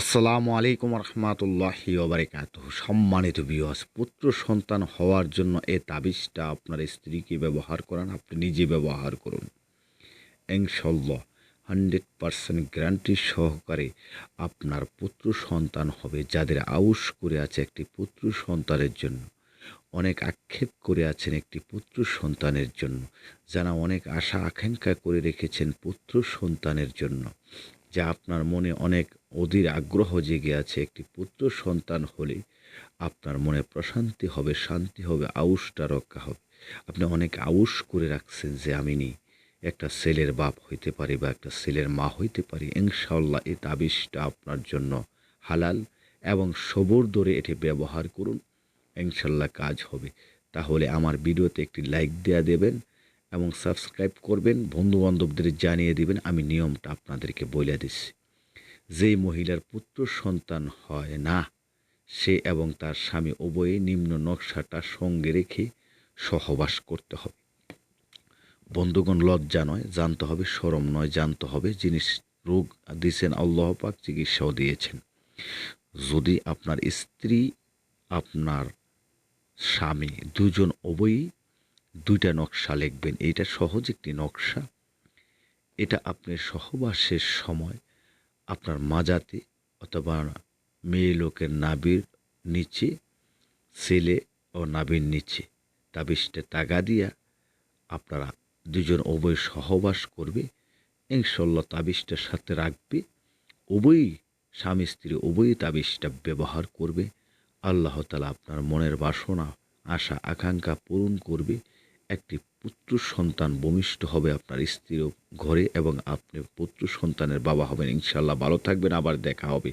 আসসালামু আলাইকুম রহমতুল্লাহি ওবরাকাত সম্মানিত বিয়স পুত্র সন্তান হওয়ার জন্য এ তাবিজটা আপনার স্ত্রীকে ব্যবহার করান, আপনি নিজে ব্যবহার করুন। ইনশাল্লাহ হান্ড্রেড পারসেন্ট গ্যারান্টি সহকারে আপনার পুত্র সন্তান হবে, যাদের আউশ করে আছে একটি পুত্র সন্তানের জন্য, অনেক আক্ষেপ করে আছেন একটি পুত্র সন্তানের জন্য, যারা অনেক আশা আকাঙ্ক্ষা করে রেখেছেন পুত্র সন্তানের জন্য, যা আপনার মনে অনেক অধীর আগ্রহ জেগে আছে একটি পুত্র সন্তান হলে আপনার মনে প্রশান্তি হবে, শান্তি হবে, আউশটা রক্ষা হবে। আপনি অনেক আউশ করে রাখছেন যে আমি নি একটা ছেলের বাপ হইতে পারি বা একটা ছেলের মা হইতে পারি ইনশাল্লাহ এই তাবিজটা আপনার জন্য হালাল এবং সবর দরে এটি ব্যবহার করুন ইনশাল্লাহ কাজ হবে। তাহলে আমার ভিডিওতে একটি লাইক দেয়া দেবেন এবং সাবস্ক্রাইব করবেন বন্ধু বান্ধবদের জানিয়ে দিবেন, আমি নিয়মটা আপনাদেরকে বলে দিচ্ছি। যেই মহিলার পুত্র সন্তান হয় না, সে এবং তার স্বামী উভয়ে নিম্ন নকশাটা সঙ্গে রেখে সহবাস করতে হবে। বন্ধুগণ, লজ্জা নয়, জানতে হবে, সরম নয়, জানতে হবে জিনিস রোগ দিয়েছেন আল্লাহ পাক চিকিৎসাও দিয়েছেন। যদি আপনার স্ত্রী, আপনার স্বামী দুজন উভয়ই দুইটা নকশা লিখবেন, এইটা সহজ একটি নকশা। এটা আপনি সহবাসের সময় আপনার মাজাতে অথবা মেয়ে লোকের নাবির নিচে, ছেলে ও নাবির নিচে। তাবিজটা তাগা দিয়া আপনারা দুজন উভয় সহবাস করবে। ইনশাল্লাহ তাবিজটার সাথে রাখবে। উভয়ই স্বামী স্ত্রী উভয়ই তাবিজটা ব্যবহার করবে। আল্লাহ তালা আপনার মনের বাসনা, আশা, আকাঙ্ক্ষা পূরণ করবে। একটি পুত্র সন্তান ভূমিষ্ঠ হবে আপনার স্ত্রীর ঘরে এবং আপনি পুত্র সন্তানের বাবা হবেন। ইনশাল্লাহ ভালো থাকবেন, আবার দেখা হবে।